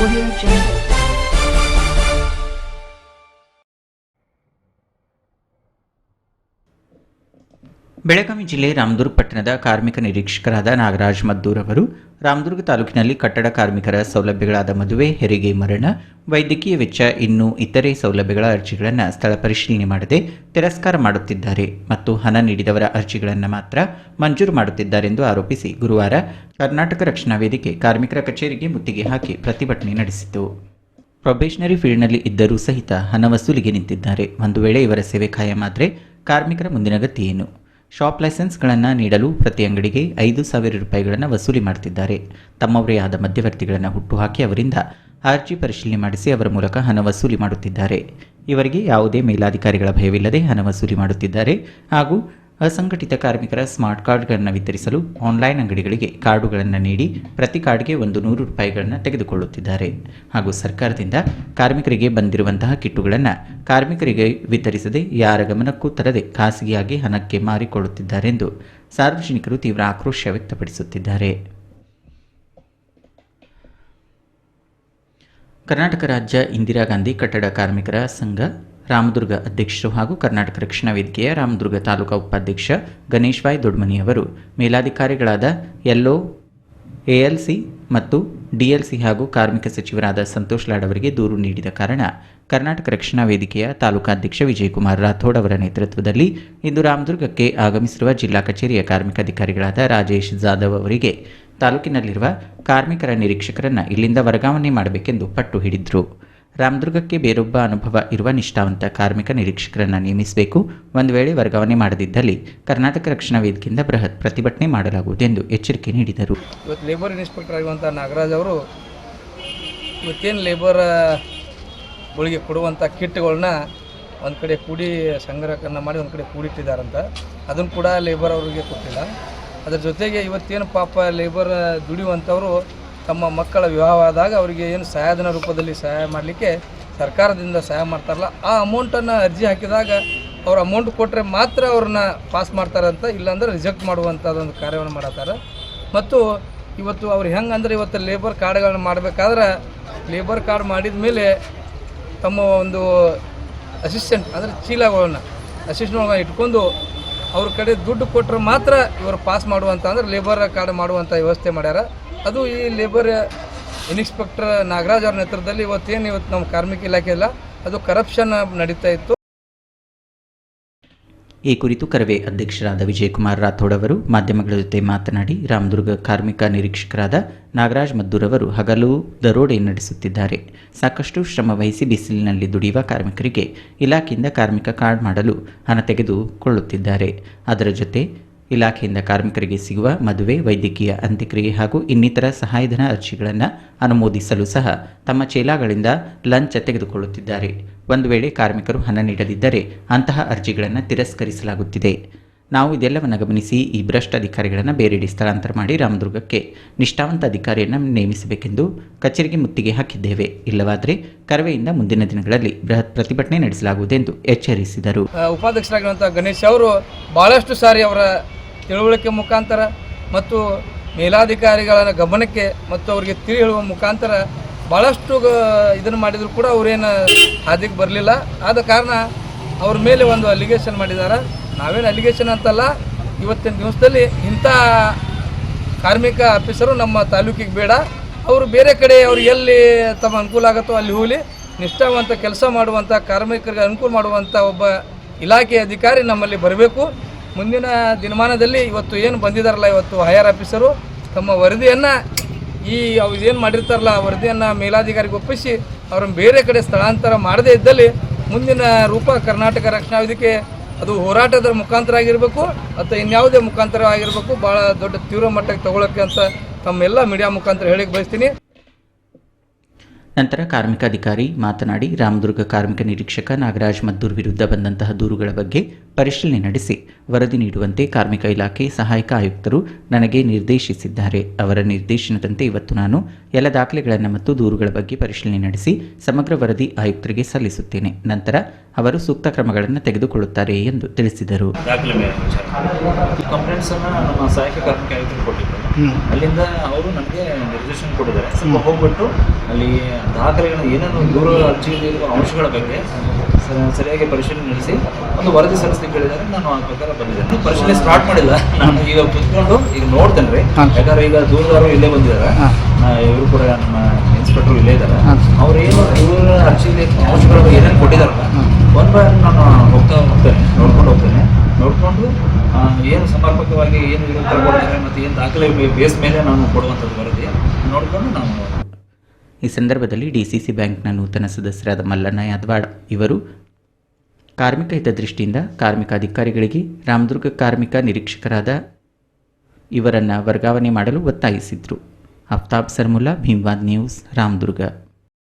我有真的。ಬೆಳಗಾವಿ ಜಿಲ್ಲೆ ರಾಮದುರ್ಗ ಪಟ್ಟಣದ ಕಾರ್ಮಿಕ ನಿರೀಕ್ಷಕರಾದ ನಾಗರಾಜ್ ಮದ್ದೂರ್ ಅವರು ರಾಮದುರ್ಗ ತಾಲೂಕಿನಲ್ಲಿ ಕಟ್ಟಡ ಕಾರ್ಮಿಕರ ಸೌಲಭ್ಯಗಳಾದ ಮದುವೆ, ಹೆರಿಗೆ, ಮರಣ, ವೈದ್ಯಕೀಯ ವೆಚ್ಚ, ಇನ್ನೂ ಇತರೆ ಸೌಲಭ್ಯಗಳ ಅರ್ಜಿಗಳನ್ನು ಸ್ಥಳ ಪರಿಶೀಲನೆ ಮಾಡದೆ ತಿರಸ್ಕಾರ ಮಾಡುತ್ತಿದ್ದಾರೆ ಮತ್ತು ಹಣ ನೀಡಿದವರ ಅರ್ಜಿಗಳನ್ನು ಮಾತ್ರ ಮಂಜೂರು ಮಾಡುತ್ತಿದ್ದಾರೆಂದು ಆರೋಪಿಸಿ ಗುರುವಾರ ಕರ್ನಾಟಕ ರಕ್ಷಣಾ ವೇದಿಕೆ ಕಾರ್ಮಿಕರ ಕಚೇರಿಗೆ ಮುತ್ತಿಗೆ ಹಾಕಿ ಪ್ರತಿಭಟನೆ ನಡೆಸಿತು. ಪ್ರೊಬೇಷನರಿ ಫೀಲ್ಡ್ನಲ್ಲಿ ಇದ್ದರೂ ಸಹಿತ ಹಣ ವಸೂಲಿಗೆ ನಿಂತಿದ್ದಾರೆ. ಒಂದು ವೇಳೆ ಇವರ ಸೇವೆ ಖಾಯಮಾದರೆ ಕಾರ್ಮಿಕರ ಮುಂದಿನ ಗತಿ ಏನು? ಶಾಪ್ ಲೈಸೆನ್ಸ್ಗಳನ್ನು ನೀಡಲು ಪ್ರತಿ ಅಂಗಡಿಗೆ ಐದು ಸಾವಿರ ರೂಪಾಯಿಗಳನ್ನು ವಸೂಲಿ ಮಾಡುತ್ತಿದ್ದಾರೆ ತಮ್ಮವರೇ ಆದ ಮಧ್ಯವರ್ತಿಗಳನ್ನು ಹುಟ್ಟುಹಾಕಿ ಅವರಿಂದ ಅರ್ಜಿ ಪರಿಶೀಲನೆ ಮಾಡಿಸಿ ಅವರ ಮೂಲಕ ಹಣ ವಸೂಲಿ ಮಾಡುತ್ತಿದ್ದಾರೆ. ಇವರಿಗೆ ಯಾವುದೇ ಮೇಲಾಧಿಕಾರಿಗಳ ಭಯವಿಲ್ಲದೆ ಹಣ ವಸೂಲಿ ಮಾಡುತ್ತಿದ್ದಾರೆ ಹಾಗೂ ಅಸಂಘಟಿತ ಕಾರ್ಮಿಕರ ಸ್ಮಾರ್ಟ್ ಕಾರ್ಡ್ಗಳನ್ನು ವಿತರಿಸಲು ಆನ್ಲೈನ್ ಅಂಗಡಿಗಳಿಗೆ ಕಾರ್ಡುಗಳನ್ನು ನೀಡಿ ಪ್ರತಿ ಕಾರ್ಡ್ಗೆ ಒಂದು ನೂರು ರೂಪಾಯಿಗಳನ್ನು ತೆಗೆದುಕೊಳ್ಳುತ್ತಿದ್ದಾರೆ. ಹಾಗೂ ಸರ್ಕಾರದಿಂದ ಕಾರ್ಮಿಕರಿಗೆ ಬಂದಿರುವಂತಹ ಕಿಟ್ಟುಗಳನ್ನು ಕಾರ್ಮಿಕರಿಗೆ ವಿತರಿಸದೆ ಯಾರ ಗಮನಕ್ಕೂ ತರದೆ ಖಾಸಗಿಯಾಗಿ ಹಣಕ್ಕೆ ಮಾರಿಕೊಳ್ಳುತ್ತಿದ್ದಾರೆಂದು ಸಾರ್ವಜನಿಕರು ತೀವ್ರ ಆಕ್ರೋಶ ವ್ಯಕ್ತಪಡಿಸುತ್ತಿದ್ದಾರೆ. ಕರ್ನಾಟಕ ರಾಜ್ಯ ಇಂದಿರಾ ಗಾಂಧಿ ಕಟ್ಟಡ ಕಾರ್ಮಿಕರ ಸಂಘ ರಾಮದುರ್ಗ ಅಧ್ಯಕ್ಷರು ಹಾಗೂ ಕರ್ನಾಟಕ ರಕ್ಷಣಾ ವೇದಿಕೆಯ ರಾಮದುರ್ಗ ತಾಲೂಕಾ ಉಪಾಧ್ಯಕ್ಷ ಗಣೇಶ್ ಬಾಯ್ ದೊಡ್ಮನಿ ಅವರು, ಮೇಲಾಧಿಕಾರಿಗಳಾದ ಎಲ್ಲೋ ಎಎಲ್ಸಿ ಮತ್ತು ಡಿಎಲ್ಸಿ ಹಾಗೂ ಕಾರ್ಮಿಕ ಸಚಿವರಾದ ಸಂತೋಷ್ ಲಾಡ್ ಅವರಿಗೆ ದೂರು ನೀಡಿದ ಕಾರಣ ಕರ್ನಾಟಕ ರಕ್ಷಣಾ ವೇದಿಕೆಯ ತಾಲೂಕಾಧ್ಯಕ್ಷ ವಿಜಯಕುಮಾರ್ ರಾಥೋಡ್ ಅವರ ನೇತೃತ್ವದಲ್ಲಿ ಇಂದು ರಾಮದುರ್ಗಕ್ಕೆ ಆಗಮಿಸಿರುವ ಜಿಲ್ಲಾ ಕಚೇರಿಯ ಕಾರ್ಮಿಕ ಅಧಿಕಾರಿಗಳಾದ ರಾಜೇಶ್ ಜಾಧವ್ ಅವರಿಗೆ ತಾಲೂಕಿನಲ್ಲಿರುವ ಕಾರ್ಮಿಕರ ನಿರೀಕ್ಷಕರನ್ನು ಇಲ್ಲಿಂದ ವರ್ಗಾವಣೆ ಮಾಡಬೇಕೆಂದು ಪಟ್ಟು ಹಿಡಿದ್ರು. ರಾಮದುರ್ಗಕ್ಕೆ ಬೇರೊಬ್ಬ ಅನುಭವ ಇರುವ ನಿಷ್ಠಾವಂತ ಕಾರ್ಮಿಕ ನಿರೀಕ್ಷಕರನ್ನು ನೇಮಿಸಬೇಕು. ಒಂದು ವೇಳೆ ವರ್ಗಾವಣೆ ಮಾಡದಿದ್ದಲ್ಲಿ ಕರ್ನಾಟಕ ರಕ್ಷಣಾ ವೇದಿಕೆಯಿಂದ ಬೃಹತ್ ಪ್ರತಿಭಟನೆ ಮಾಡಲಾಗುವುದು ಎಂದು ಎಚ್ಚರಿಕೆ ನೀಡಿದರು. ಇವತ್ತು ಲೇಬರ್ ಇನ್ಸ್ಪೆಕ್ಟರ್ ಆಗಿರುವಂಥ ನಾಗರಾಜ್ ಅವರು ಇವತ್ತೇನು ಲೇಬರ್ ಗಳಿಗೆ ಕೊಡುವಂಥ ಕಿಟ್ಗಳನ್ನ ಒಂದು ಕಡೆ ಕೂಡಿ ಸಂಗ್ರಹವನ್ನು ಮಾಡಿ ಒಂದು ಕಡೆ ಕೂಡಿಟ್ಟಿದ್ದಾರಂತ. ಅದನ್ನು ಕೂಡ ಲೇಬರ್ ಅವರಿಗೆ ಕೊಟ್ಟಿಲ್ಲ. ಅದರ ಜೊತೆಗೆ ಇವತ್ತೇನು ಪಾಪ ಲೇಬರ್ ದುಡಿಯುವಂಥವರು ತಮ್ಮ ಮಕ್ಕಳ ವಿವಾಹ ಆದಾಗ ಅವರಿಗೆ ಏನು ಸಹಾಯಧನ ರೂಪದಲ್ಲಿ ಸಹಾಯ ಮಾಡಲಿಕ್ಕೆ ಸರ್ಕಾರದಿಂದ ಸಹಾಯ ಮಾಡ್ತಾರಲ್ಲ, ಆ ಅಮೌಂಟನ್ನು ಅರ್ಜಿ ಹಾಕಿದಾಗ ಅವ್ರ ಅಮೌಂಟ್ ಕೊಟ್ಟರೆ ಮಾತ್ರ ಅವ್ರನ್ನ ಪಾಸ್ ಮಾಡ್ತಾರಂತ, ಇಲ್ಲಾಂದ್ರೆ ರಿಜೆಕ್ಟ್ ಮಾಡುವಂಥದ್ದೊಂದು ಕಾರ್ಯವನ್ನು ಮಾಡತ್ತಾರೆ. ಮತ್ತು ಇವತ್ತು ಅವ್ರು ಹೆಂಗೆ ಅಂದ್ರೆ ಇವತ್ತು ಲೇಬರ್ ಕಾರ್ಡ್ಗಳನ್ನ ಮಾಡಬೇಕಾದ್ರೆ ಲೇಬರ್ ಕಾರ್ಡ್ ಮಾಡಿದ ಮೇಲೆ ತಮ್ಮ ಒಂದು ಅಸಿಸ್ಟೆಂಟ್ ಅಂದರೆ ಚೀಲಗಳನ್ನ ಅಸಿಸ್ಟೆಂಟ್ಗಳನ್ನ ಇಟ್ಕೊಂಡು ಅವ್ರ ಕಡೆ ದುಡ್ಡು ಕೊಟ್ಟರೆ ಮಾತ್ರ ಇವರು ಪಾಸ್ ಮಾಡುವಂಥ ಅಂದ್ರೆ ಲೇಬರ್ ಕಾರ್ಡ್ ಮಾಡುವಂಥ ವ್ಯವಸ್ಥೆ ಮಾಡ್ಯಾರ. ಅದು ಈ ಲೇಬರ್ ಇನ್ಸ್ಪೆಕ್ಟರ್ ನಾಗರಾಜ್ ಅವ್ರ ನೇತೃತ್ವದಲ್ಲಿ ಇವತ್ತೇನು ಇವತ್ತು ನಮ್ಮ ಕಾರ್ಮಿಕ ಇಲಾಖೆ ಇಲ್ಲ, ಅದು ಕರಪ್ಷನ್ ನಡೀತಾ ಇತ್ತು. ಈ ಕುರಿತು ಕರವೇ ಅಧ್ಯಕ್ಷರಾದ ವಿಜಯಕುಮಾರ್ ರಾಥೋಡ್ ಅವರು ಮಾಧ್ಯಮಗಳ ಜೊತೆ ಮಾತನಾಡಿ ರಾಮದುರ್ಗ ಕಾರ್ಮಿಕ ನಿರೀಕ್ಷಕರಾದ ನಾಗರಾಜ್ ಮದ್ದೂರ್ ಅವರು ಹಗಲು ದರೋಡೆ ನಡೆಸುತ್ತಿದ್ದಾರೆ. ಸಾಕಷ್ಟು ಶ್ರಮ ವಹಿಸಿ ಬಿಸಿಲಿನಲ್ಲಿ ದುಡಿಯುವ ಕಾರ್ಮಿಕರಿಗೆ ಇಲಾಖೆಯಿಂದ ಕಾರ್ಮಿಕ ಕಾರ್ಡ್ ಮಾಡಲು ಹಣ ತೆಗೆದುಕೊಳ್ಳುತ್ತಿದ್ದಾರೆ. ಅದರ ಜೊತೆ ಇಲಾಖೆಯಿಂದ ಕಾರ್ಮಿಕರಿಗೆ ಸಿಗುವ ಮದುವೆ, ವೈದ್ಯಕೀಯ ಅಂತ್ಯಕ್ರಿಯೆ ಹಾಗೂ ಇನ್ನಿತರ ಸಹಾಯಧನ ಅರ್ಜಿಗಳನ್ನು ಅನುಮೋದಿಸಲು ಸಹ ತಮ್ಮ ಚೇಲಾಗಳಿಂದ ಲಂಚ ತೆಗೆದುಕೊಳ್ಳುತ್ತಿದ್ದಾರೆ. ಒಂದು ವೇಳೆ ಕಾರ್ಮಿಕರು ಹಣ ನೀಡದಿದ್ದರೆ ಅಂತಹ ಅರ್ಜಿಗಳನ್ನು ತಿರಸ್ಕರಿಸಲಾಗುತ್ತಿದೆ. ನಾವು ಇದೆಲ್ಲವನ್ನು ಗಮನಿಸಿ ಈ ಭ್ರಷ್ಟ ಅಧಿಕಾರಿಗಳನ್ನು ಬೇರೆಡೆ ಸ್ಥಳಾಂತರ ಮಾಡಿ ರಾಮದುರ್ಗಕ್ಕೆ ನಿಷ್ಠಾವಂತ ಅಧಿಕಾರಿಯನ್ನು ನೇಮಿಸಬೇಕೆಂದು ಕಚೇರಿಗೆ ಮುತ್ತಿಗೆ ಹಾಕಿದ್ದೇವೆ. ಇಲ್ಲವಾದರೆ ಕರವೆಯಿಂದ ಮುಂದಿನ ದಿನಗಳಲ್ಲಿ ಬೃಹತ್ ಪ್ರತಿಭಟನೆ ನಡೆಸಲಾಗುವುದೆಂದು ಎಚ್ಚರಿಸಿದರು. ಉಪಾಧ್ಯಕ್ಷರಾಗಿರುವಂತಹ ಗಣೇಶ್ ಅವರು ಬಹಳಷ್ಟು ಸಾರಿ ಅವರ ತಿಳುವಳಿಕೆ ಮುಖಾಂತರ ಮತ್ತು ಮೇಲಾಧಿಕಾರಿಗಳ ಗಮನಕ್ಕೆ ಮತ್ತು ಅವರಿಗೆ ತಿಳಿ ಹೇಳುವ ಮುಖಾಂತರ ಭಾಳಷ್ಟು ಇದನ್ನು ಮಾಡಿದರೂ ಕೂಡ ಅವರೇನು ಹಾದಿಗೆ ಬರಲಿಲ್ಲ. ಆದ ಕಾರಣ ಅವ್ರ ಮೇಲೆ ಒಂದು ಅಲಿಗೇಷನ್ ಮಾಡಿದ್ದಾರೆ ನಾವೇನು ಅಲಿಗೇಷನ್ ಅಂತಲ್ಲ, ಇವತ್ತಿನ ದಿವಸದಲ್ಲಿ ಇಂಥ ಕಾರ್ಮಿಕ ಆಫೀಸರು ನಮ್ಮ ತಾಲೂಕಿಗೆ ಬೇಡ. ಅವರು ಬೇರೆ ಕಡೆ ಅವ್ರು ಎಲ್ಲಿ ತಮ್ಮ ಅನುಕೂಲ ಆಗುತ್ತೋ ಅಲ್ಲಿ ಹೋಗಲಿ. ನಿಷ್ಠಾವಂತ ಕೆಲಸ ಮಾಡುವಂಥ ಕಾರ್ಮಿಕರಿಗೆ ಅನುಕೂಲ ಮಾಡುವಂಥ ಒಬ್ಬ ಇಲಾಖೆ ಅಧಿಕಾರಿ ನಮ್ಮಲ್ಲಿ ಬರಬೇಕು. ಮುಂದಿನ ದಿನಮಾನದಲ್ಲಿ ಇವತ್ತು ಏನು ಬಂದಿದ್ದಾರಲ್ಲ ಇವತ್ತು ಹೈಯರ್ ಆಫೀಸರು ತಮ್ಮ ವರದಿಯನ್ನು ಈ ಅವ್ರು ಏನು ಮಾಡಿರ್ತಾರಲ್ಲ ಆ ವರದಿಯನ್ನು ಮೇಲಾಧಿಕಾರಿಗೆ ಒಪ್ಪಿಸಿ ಅವರನ್ನು ಬೇರೆ ಕಡೆ ಸ್ಥಳಾಂತರ ಮಾಡದೇ ಇದ್ದಲ್ಲಿ ಮುಂದಿನ ರೂಪ ಕರ್ನಾಟಕ ರಕ್ಷಣಾ ವೇದಿಕೆ ಅದು ಹೋರಾಟದ ಮುಖಾಂತರ ಆಗಿರಬೇಕು ಅಥವಾ ಇನ್ಯಾವುದೇ ಮುಖಾಂತರ ಆಗಿರಬೇಕು ಭಾಳ ದೊಡ್ಡ ತೀವ್ರ ಮಟ್ಟಕ್ಕೆ ತಗೊಳ್ಳೋಕ್ಕೆ ಅಂತ ತಮ್ಮೆಲ್ಲ ಮೀಡಿಯಾ ಮುಖಾಂತರ ಹೇಳಕ್ಕೆ ಬಯಸ್ತೀನಿ. ನಂತರ ಕಾರ್ಮಿಕ ಅಧಿಕಾರಿ ಮಾತನಾಡಿ ರಾಮದುರ್ಗ ಕಾರ್ಮಿಕ ನಿರೀಕ್ಷಕ ನಾಗರಾಜ್ ಮದ್ದೂರ್ ವಿರುದ್ಧ ಬಂದಂತಹ ದೂರುಗಳ ಬಗ್ಗೆ ಪರಿಶೀಲನೆ ನಡೆಸಿ ವರದಿ ನೀಡುವಂತೆ ಕಾರ್ಮಿಕ ಇಲಾಖೆ ಸಹಾಯಕ ಆಯುಕ್ತರು ನನಗೆ ನಿರ್ದೇಶಿಸಿದ್ದಾರೆ. ಅವರ ನಿರ್ದೇಶನದಂತೆ ಇವತ್ತು ನಾನು ಎಲ್ಲ ದಾಖಲೆಗಳನ್ನು ಮತ್ತು ದೂರುಗಳ ಬಗ್ಗೆ ಪರಿಶೀಲನೆ ನಡೆಸಿ ಸಮಗ್ರ ವರದಿ ಆಯುಕ್ತರಿಗೆ ಸಲ್ಲಿಸುತ್ತೇನೆ. ನಂತರ ಅವರು ಸೂಕ್ತ ಕ್ರಮಗಳನ್ನು ತೆಗೆದುಕೊಳ್ಳುತ್ತಾರೆ ಎಂದು ತಿಳಿಸಿದರು. ಅಲ್ಲಿಂದ ಅವರು ನನಗೆ ನಿರ್ದೇಶನ ಕೊಟ್ಟಿದ್ದಾರೆ. ಸ್ವಲ್ಪ ಹೋಗ್ಬಿಟ್ಟು ಅಲ್ಲಿ ದಾಖಲೆಗಳು ಏನೇನು ದೂರ ಅರ್ಜಿಯಲ್ಲಿರುವ ಅಂಶಗಳ ಬಗ್ಗೆ ಸರಿಯಾಗಿ ಪರಿಶೀಲನೆ ನಡೆಸಿ ಒಂದು ವರದಿ ಸಲ್ಲಿಸಲಿಕ್ಕೆ ಹೇಳಿದ್ದಾರೆ. ನಾನು ಆ ಪ್ರಕಾರ ಬಂದಿದ್ದೇನೆ. ಪರಿಶೀಲನೆ ಸ್ಟಾರ್ಟ್ ಮಾಡಿಲ್ಲ. ನಾನು ಈಗ ಕುತ್ಕೊಂಡು ಈಗ ನೋಡ್ತೇನೆ ರೀ. ಯಾಕಂದ್ರೆ ಈಗ ದೂರದವರು ಇಲ್ಲೇ ಬಂದಿದ್ದಾರೆ. ಇವರು ಕೂಡ ನಮ್ಮ ಇನ್ಸ್ಪೆಕ್ಟರ್ ಇಲ್ಲೇ ಇದ್ದಾರೆ. ಅವ್ರು ಏನು ಇವರ ಅರ್ಜಿಲಿ ಅಂಶಗಳು ಏನೇನು ಕೊಟ್ಟಿದ್ದಾರಲ್ಲ ಒನ್ ಬೈ ನಾನು ಹೋಗ್ತಾ ಹೋಗ್ತೇನೆ. ನೋಡ್ಕೊಂಡು ಹೋಗ್ತೇನೆ. ನೋಡಿಕೊಂಡು ಏನು ಸಮರ್ಪಕವಾಗಿ ಏನು ಇರೋ ತಗೊಳ್ತಾರೆ ಮತ್ತು ಏನು ದಾಖಲೆ ಬೇಸ್ ಮೇಲೆ ನಾನು ಕೊಡುವಂಥದ್ದು ವರದಿ. ನೋಡಿಕೊಂಡು ನಾವು ಈ ಸಂದರ್ಭದಲ್ಲಿ ಡಿಸಿಸಿ ಬ್ಯಾಂಕ್ನ ನೂತನ ಸದಸ್ಯರಾದ ಮಲ್ಲಣ್ಣ ಯಾದವಾಡ್ ಇವರು ಕಾರ್ಮಿಕ ಹಿತದೃಷ್ಟಿಯಿಂದ ಕಾರ್ಮಿಕ ಅಧಿಕಾರಿಗಳಿಗೆ ರಾಮದುರ್ಗ ಕಾರ್ಮಿಕ ನಿರೀಕ್ಷಕರಾದ ಇವರನ್ನು ವರ್ಗಾವಣೆ ಮಾಡಲು ಒತ್ತಾಯಿಸಿದರು. ಅಫ್ತಾಬ್ ಸರ್ಮುಲ್ಲಾ ಭೀಮ್ವಾದ್ ನ್ಯೂಸ್, ರಾಮದುರ್ಗ.